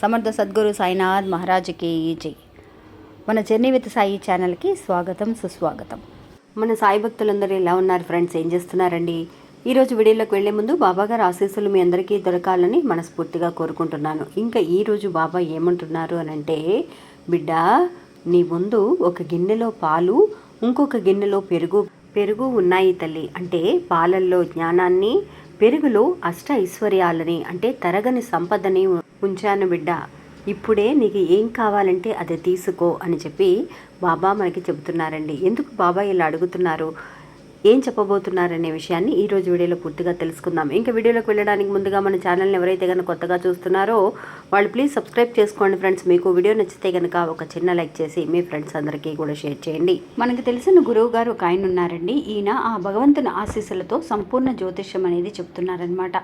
సమర్థ సద్గురు సాయినాథ్ మహారాజ్కి జై. మన జర్నీ విత్ సాయి ఛానల్కి స్వాగతం సుస్వాగతం. మన సాయి భక్తులందరూ ఎలా ఉన్నారు ఫ్రెండ్స్? ఏం చేస్తున్నారండి? ఈరోజు వీడియోలోకి వెళ్ళే ముందు బాబా గారు ఆశీస్సులు మీ అందరికీ దొరకాలని మనస్ఫూర్తిగా కోరుకుంటున్నాను. ఇంకా ఈరోజు బాబా ఏమంటున్నారు అని అంటే బిడ్డ నీ ముందు ఒక గిన్నెలో పాలు ఇంకొక గిన్నెలో పెరుగు పెరుగు ఉన్నాయి తల్లి. అంటే పాలల్లో జ్ఞానాన్ని పెరుగులో అష్ట ఐశ్వర్యాలని అంటే తరగని సంపదని ఉంచాను బిడ్డ. ఇప్పుడే నీకు ఏం కావాలంటే అది తీసుకో అని చెప్పి బాబా మనకి చెబుతున్నారండి. ఎందుకు బాబా ఇలా అడుగుతున్నారు? ఏం చెప్పబోతున్నారనే విషయాన్ని ఈ రోజు వీడియోలో పూర్తిగా తెలుసుకుందాం. ఇంకా వీడియోలోకి వెళ్ళడానికి ముందుగా మన ఛానల్ని ఎవరైతే కనుక కొత్తగా చూస్తున్నారో వాళ్ళు ప్లీజ్ సబ్స్క్రైబ్ చేసుకోండి ఫ్రెండ్స్ మీకు వీడియో నచ్చితే కనుక ఒక చిన్న లైక్ చేసి మీ ఫ్రెండ్స్ అందరికీ కూడా షేర్ చేయండి. మనకు తెలిసిన గురువు గారు ఒక ఆయన ఉన్నారండి. ఈయన ఆ భగవంతుని ఆశీస్సులతో సంపూర్ణ జ్యోతిష్యం అనేది చెప్తున్నారనమాట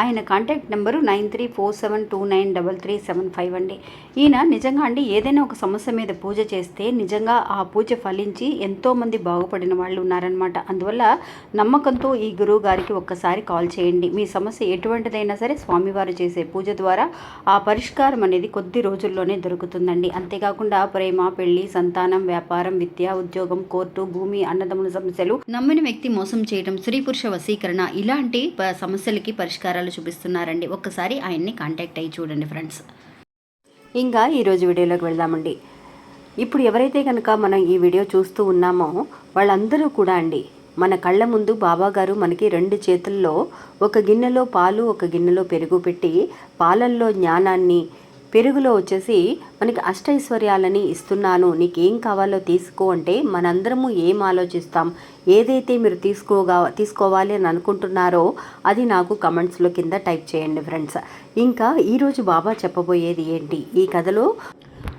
ఆయన contact number nine three four seven two nine double three seven five అండి. ఈయన నిజంగా అండి ఏదైనా ఒక సమస్య మీద పూజ చేస్తే నిజంగా ఆ పూజ ఫలించి ఎంతోమంది బాగుపడిన వాళ్ళు ఉన్నారనమాట అందువల్ల నమ్మకంతో ఈ గురువు గారికి ఒక్కసారి కాల్ చేయండి. మీ సమస్య ఎటువంటిదైనా సరే స్వామివారు చేసే పూజ ద్వారా ఆ పరిష్కారం అనేది కొద్ది రోజుల్లోనే దొరుకుతుందండి. అంతేకాకుండా ప్రేమ పెళ్ళి సంతానం వ్యాపారం విద్య ఉద్యోగం కోర్టు భూమి అన్నదమ్ముల సమస్యలు నమ్మిన వ్యక్తి మోసం చేయడం స్త్రీ పురుష వశీకరణ ఇలాంటి సమస్యలకి పరిష్కారాలు చూపిస్తున్నారండి. ఒక్కసారి ఆయన్ని కాంటాక్ట్ అయ్యి చూడండి ఫ్రెండ్స్. ఇంకా ఈరోజు వీడియోలోకి వెళ్దామండి. ఇప్పుడు ఎవరైతే కనుక మనం ఈ వీడియో చూస్తూ ఉన్నామో వాళ్ళందరూ కూడా అండి మన కళ్ళ ముందు బాబాగారు మనకి రెండు చేతుల్లో ఒక గిన్నెలో పాలు ఒక గిన్నెలో పెరుగు పెట్టి పాలల్లో జ్ఞానాన్ని పెరుగులో వచ్చేసి మనకి అష్టైశ్వర్యాలని ఇస్తున్నాను. నీకేం కావాలో తీసుకో అంటే మనందరము ఏం ఆలోచిస్తాం? ఏదైతే మీరు తీసుకోగా తీసుకోవాలి అని అనుకుంటున్నారో అది నాకు కమెంట్స్లో కింద టైప్ చేయండి ఫ్రెండ్స్. ఇంకా ఈరోజు బాబా చెప్పబోయేది ఏంటి? ఈ కథలో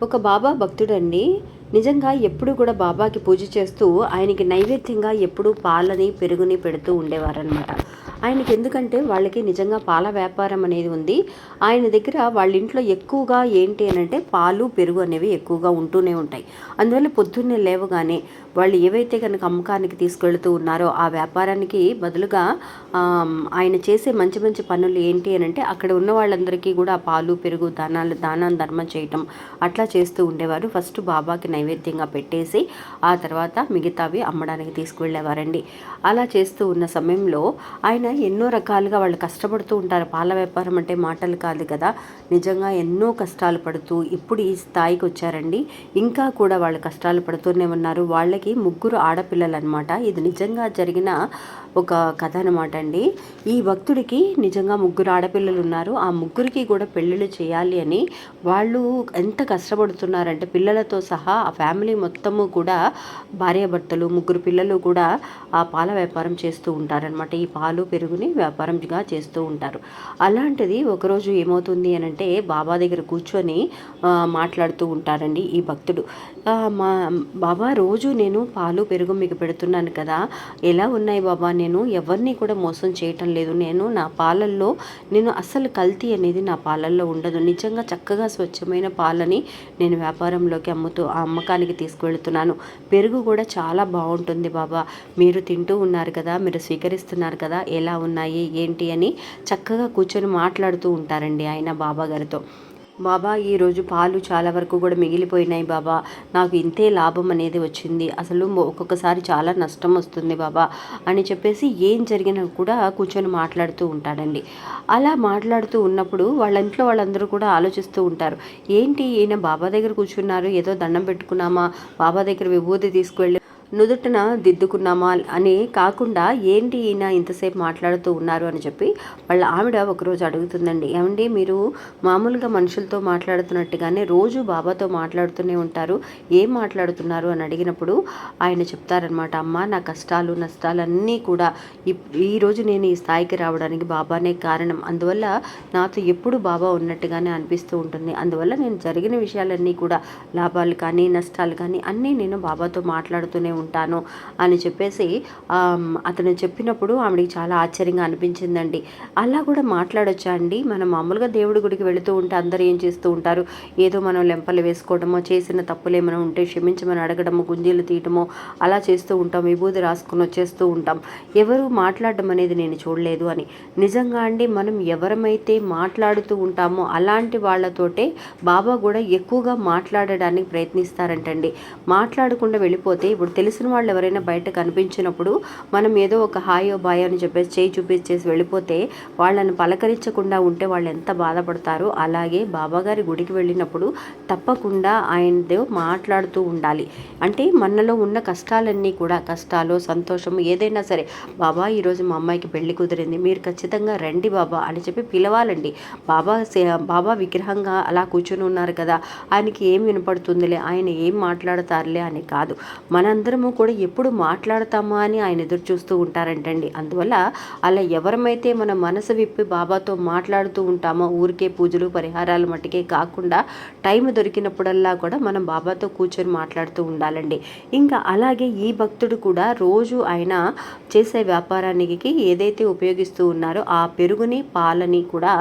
ఒక బాబా భక్తుడండి. నిజంగా ఎప్పుడు కూడా బాబాకి పూజ చేస్తూ ఆయనకి నైవేద్యంగా ఎప్పుడూ పాలని పెరుగుని పెడుతూ ఉండేవారనమాట ఆయనకి ఎందుకంటే వాళ్ళకి నిజంగా పాల వ్యాపారం అనేది ఉంది. ఆయన దగ్గర వాళ్ళ ఇంట్లో ఎక్కువగా ఏంటి అని అంటే పాలు పెరుగు అనేవి ఎక్కువగా ఉంటూనే ఉంటాయి. అందువల్ల పొద్దున్నే లేవగానే వాళ్ళు ఏవైతే కనుక అమ్మకానికి తీసుకెళ్తూ ఉన్నారో ఆ వ్యాపారానికి బదులుగా ఆయన చేసే మంచి మంచి పనులు ఏంటి అని అంటే అక్కడ ఉన్న వాళ్ళందరికీ కూడా పాలు పెరుగు దానాలు దానం ధర్మం చేయటం అట్లా చేస్తూ ఉండేవారు. ఫస్ట్ బాబాకి నైవేద్యంగా పెట్టేసి ఆ తర్వాత మిగతావి అమ్మడానికి తీసుకువెళ్ళేవారండి అలా చేస్తూ ఉన్న సమయంలో ఆయన ఎన్నో రకాలుగా వాళ్ళు కష్టపడుతూ ఉంటారు. పాల వ్యాపారం అంటే మాటలు కాదు కదా. నిజంగా ఎన్నో కష్టాలు పడుతూ ఇప్పుడు ఈ స్థాయికి వచ్చారండి. ఇంకా కూడా వాళ్ళు కష్టాలు పడుతూనే ఉన్నారు. వాళ్ళకి ముగ్గురు ఆడపిల్లలు అనమాట ఇది నిజంగా జరిగిన ఒక కథ అనమాట అండి. ఈ భక్తుడికి నిజంగా ముగ్గురు ఆడపిల్లలు ఉన్నారు ఆ ముగ్గురికి కూడా పెళ్ళిళ్ళు చేయాలి అని వాళ్ళు ఎంత కష్టపడుతున్నారంటే పిల్లలతో సహా ఆ ఫ్యామిలీ మొత్తము కూడా భార్యాభర్తలు ముగ్గురు పిల్లలు కూడా ఆ పాల వ్యాపారం చేస్తూ ఉంటారనమాట ఈ పాలు పెరుగుని వ్యాపారంగా చేస్తూ ఉంటారు. అలాంటిది ఒకరోజు ఏమవుతుంది అని అంటే బాబా దగ్గర కూర్చొని మాట్లాడుతూ ఉంటారండి ఈ భక్తుడు. మా బాబా రోజు నేను పాలు పెరుగు మీకు పెడుతున్నాను కదా. ఎలా ఉన్నాయి బాబా నేను ఎవరిని కూడా మోసం చేయటం లేదు. నేను నా పాలల్లో నేను అస్సలు కల్తీ అనేది నా పాలల్లో ఉండదు. నిజంగా చక్కగా స్వచ్ఛమైన పాలని నేను వ్యాపారంలోకి అమ్ముతూ ఆ అమ్మకానికి తీసుకువెళుతున్నాను. పెరుగు కూడా చాలా బాగుంటుంది బాబా. మీరు తింటూ ఉన్నారు కదా మీరు స్వీకరిస్తున్నారు కదా ఎలా ఉన్నాయి ఏంటి అని చక్కగా కూర్చొని మాట్లాడుతూ ఉంటారండి ఆయన బాబా గారితో బాబా ఈరోజు పాలు చాలా వరకు కూడా మిగిలిపోయినాయి బాబా. నాకు ఇంతే లాభం అనేది వచ్చింది. అసలు ఒక్కొక్కసారి చాలా నష్టం వస్తుంది బాబా అని చెప్పేసి ఏం జరిగినా కూడా కూర్చొని మాట్లాడుతూ ఉంటాడండి. అలా మాట్లాడుతూ ఉన్నప్పుడు వాళ్ళ ఇంట్లో వాళ్ళందరూ కూడా ఆలోచిస్తూ ఉంటారు. ఏంటి ఈయన బాబా దగ్గర కూర్చున్నారు ఏదో దండం పెట్టుకున్నామా? బాబా దగ్గర విభూతి తీసుకువెళ్ళి నుదుటన దిద్దుకున్నామా అని కాకుండా ఏంటి ఈయన ఇంతసేపు మాట్లాడుతూ ఉన్నారు అని చెప్పి వాళ్ళ ఆవిడ ఒకరోజు అడుగుతుందండి. ఏమండి మీరు మామూలుగా మనుషులతో మాట్లాడుతున్నట్టుగానే రోజు బాబాతో మాట్లాడుతూనే ఉంటారు. ఏం మాట్లాడుతున్నారు అని అడిగినప్పుడు ఆయన చెప్తారనమాట అమ్మ నా కష్టాలు నష్టాలన్నీ కూడా ఇప్- నేను ఈ స్థాయికి రావడానికి బాబానే కారణం. అందువల్ల నాతో ఎప్పుడు బాబా ఉన్నట్టుగానే అనిపిస్తూ ఉంటుంది. అందువల్ల నేను జరిగిన విషయాలన్నీ కూడా లాభాలు కానీ నష్టాలు కానీ అన్నీ నేను బాబాతో మాట్లాడుతూనే ఉంటాను అని చెప్పేసి అతను చెప్పినప్పుడు ఆవిడకి చాలా ఆశ్చర్యంగా అనిపించిందండి. అలా కూడా మాట్లాడొచ్చా అండి? మనం మామూలుగా దేవుడి గుడికి వెళుతూ ఉంటే అందరూ ఏం చేస్తూ ఉంటారు? ఏదో మనం లెంపలు వేసుకోవడమో చేసిన తప్పులు ఏమైనా ఉంటే క్షమించమని అడగడము గుంజీలు తీయటమో అలా చేస్తూ ఉంటాం విభూది రాసుకుని వచ్చేస్తూ ఉంటాం. ఎవరు మాట్లాడడం అనేది నేను చూడలేదు అని. నిజంగా అండి మనం ఎవరమైతే మాట్లాడుతూ ఉంటామో అలాంటి వాళ్ళతోటే బాబా కూడా ఎక్కువగా మాట్లాడడానికి ప్రయత్నిస్తారంటండి. మాట్లాడకుండా వెళ్ళిపోతే ఇప్పుడు తెలుసు తెలిసిన వాళ్ళు ఎవరైనా బయట కనిపించినప్పుడు మనం ఏదో ఒక హాయో బాయో అని చెప్పేసి చేయి చూపించేసి వెళ్ళిపోతే వాళ్ళని పలకరించకుండా ఉంటే వాళ్ళు ఎంత బాధపడతారో అలాగే బాబాగారి గుడికి వెళ్ళినప్పుడు తప్పకుండా ఆయనతో మాట్లాడుతూ ఉండాలి. అంటే మనలో ఉన్న కష్టాలన్నీ కూడా కష్టాలు సంతోషము ఏదైనా సరే బాబా ఈరోజు మా అమ్మాయికి పెళ్ళి కుదిరింది మీరు ఖచ్చితంగా రండి బాబా అని చెప్పి పిలవాలండి. బాబా సే- బాబా విగ్రహంగా అలా కూర్చొని ఉన్నారు కదా ఆయనకి ఏం వినపడుతుందిలే ఆయన ఏం మాట్లాడతారులే అని కాదు. మనందరం మనందరము కూడా ఎప్పుడు మాట్లాడతామా అని ఆయన ఎదురు చూస్తూ ఉంటారంటండి. అందువల్ల అలా ఎవరమైతే మన మనసు విప్పి బాబాతో మాట్లాడుతూ ఉంటామో ఊరికే పూజలు పరిహారాలు మట్టుకే కాకుండా టైం దొరికినప్పుడల్లా కూడా మనం బాబాతో కూర్చొని మాట్లాడుతూ ఉండాలండి. ఇంకా అలాగే ఈ భక్తుడు కూడా రోజు ఆయన చేసే వ్యాపారానికి ఏదైతే ఉపయోగిస్తూ ఉన్నారో ఆ పెరుగుని పాలని కూడా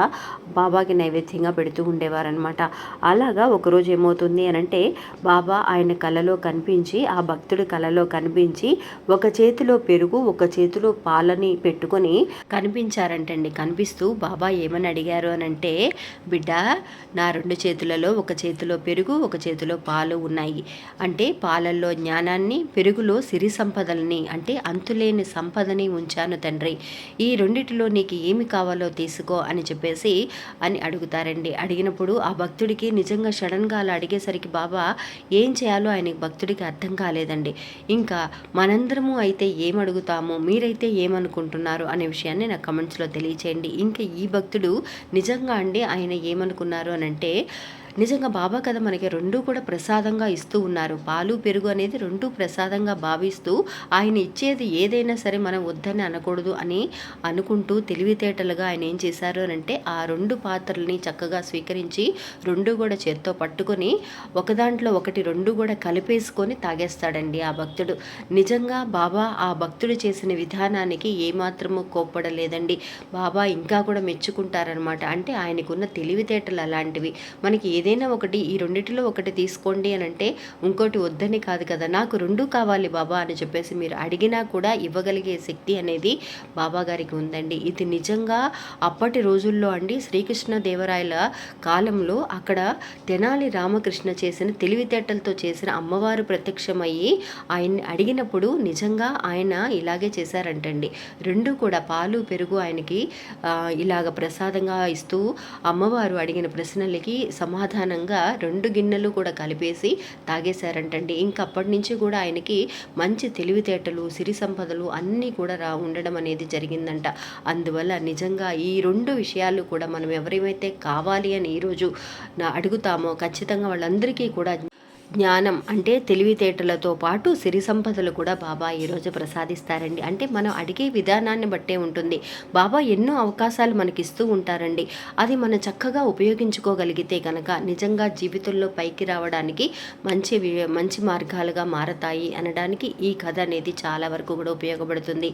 బాబాకి నైవేద్యంగా పెడుతూ ఉండేవారనమాట అలాగా ఒకరోజు ఏమవుతుంది అని అంటే బాబా ఆయన కలలో కనిపించి ఆ భక్తుడి కలలో కనిపించి ఒక చేతిలో పెరుగు ఒక చేతిలో పాలని పెట్టుకొని కనిపించారంటండి. కనిపిస్తూ బాబా ఏమని అడిగారు అని అంటే బిడ్డ నా రెండు చేతులలో ఒక చేతిలో పెరుగు ఒక చేతిలో పాలు ఉన్నాయి. అంటే పాలల్లో జ్ఞానాన్ని పెరుగులో సిరి సంపదల్ని అంటే అంతులేని సంపదని ఉంచాను తండ్రి. ఈ రెండిటిలో నీకు ఏమి కావాలో తీసుకో అని చెప్పేసి అని అడుగుతారండి. అడిగినప్పుడు ఆ భక్తుడికి నిజంగా సడన్గా అలా అడిగేసరికి బాబా ఏం చేయాలో ఆయనకి భక్తుడికి అర్థం కాలేదండి. ఇంకా మనందరము అయితే ఏమడుగుతామో మీరైతే ఏమనుకుంటున్నారు అనే విషయాన్ని నాకు కమెంట్స్లో తెలియచేయండి. ఇంకా ఈ భక్తుడు నిజంగా అండి ఆయన ఏమనుకున్నారు అని అంటే నిజంగా బాబా కదా మనకి రెండు కూడా ప్రసాదంగా ఇస్తూ ఉన్నారు. పాలు పెరుగు అనేది రెండు ప్రసాదంగా భావిస్తూ ఆయన ఇచ్చేది ఏదైనా సరే మనం వద్దని అనకూడదు అని అనుకుంటూ తెలివితేటలుగా ఆయన ఏం చేశారు అని అంటే ఆ రెండు పాత్రల్ని చక్కగా స్వీకరించి రెండు కూడా చేత్తో పట్టుకొని ఒక దాంట్లో ఒకటి రెండు కూడా కలిపేసుకొని తాగేస్తాడండి ఆ భక్తుడు. నిజంగా బాబా ఆ భక్తుడు చేసిన విధానానికి ఏమాత్రము కోప్పడలేదండి. బాబా ఇంకా కూడా మెచ్చుకుంటారనమాట అంటే ఆయనకున్న తెలివితేటలు అలాంటివి. మనకి ఏదైనా ఒకటి ఈ రెండింటిలో ఒకటి తీసుకోండి అని అంటే ఇంకోటి వద్దని కాదు కదా నాకు రెండు కావాలి బాబా అని చెప్పేసి మీరు అడిగినా కూడా ఇవ్వగలిగే శక్తి అనేది బాబా గారికి ఉందండి. ఇది నిజంగా అప్పటి రోజుల్లో అండి శ్రీకృష్ణ దేవరాయల కాలంలో అక్కడ తెనాలి రామకృష్ణ చేసిన తెలివితేటలతో చేసిన అమ్మవారు ప్రత్యక్షమయ్యి ఆయన్ని అడిగినప్పుడు నిజంగా ఆయన ఇలాగే చేశారంటండి. రెండు కూడా పాలు పెరుగు ఆయనకి ఇలాగ ప్రసాదంగా ఇస్తూ అమ్మవారు అడిగిన ప్రశ్నలకి సమాధానం సమాధానంగా రెండు గిన్నెలు కూడా కలిపేసి తాగేశారంటండి. ఇంకా అప్పటి నుంచి కూడా ఆయనకి మంచి తెలివితేటలు సిరి సంపదలు అన్నీ కూడా రా ఉండడం అనేది జరిగిందంట. అందువల్ల నిజంగా ఈ రెండు విషయాలు కూడా మనం ఎవరేమైతే కావాలి అని ఈరోజు నా అడుగుతామో ఖచ్చితంగా వాళ్ళందరికీ కూడా జ్ఞానం అంటే తెలివితేటలతో పాటు సిరి సంపదలు కూడా బాబా ఈరోజు ప్రసాదిస్తారండి. అంటే మనం అడిగే విధానాన్ని బట్టే ఉంటుంది. బాబా ఎన్నో అవకాశాలు మనకి ఇస్తూ ఉంటారండి. అది మనం చక్కగా ఉపయోగించుకోగలిగితే కనుక నిజంగా జీవితంలో పైకి రావడానికి మంచి వి- మంచి మార్గాలుగా మారతాయి అనడానికి ఈ కథ అనేది చాలా వరకు కూడా ఉపయోగపడుతుంది.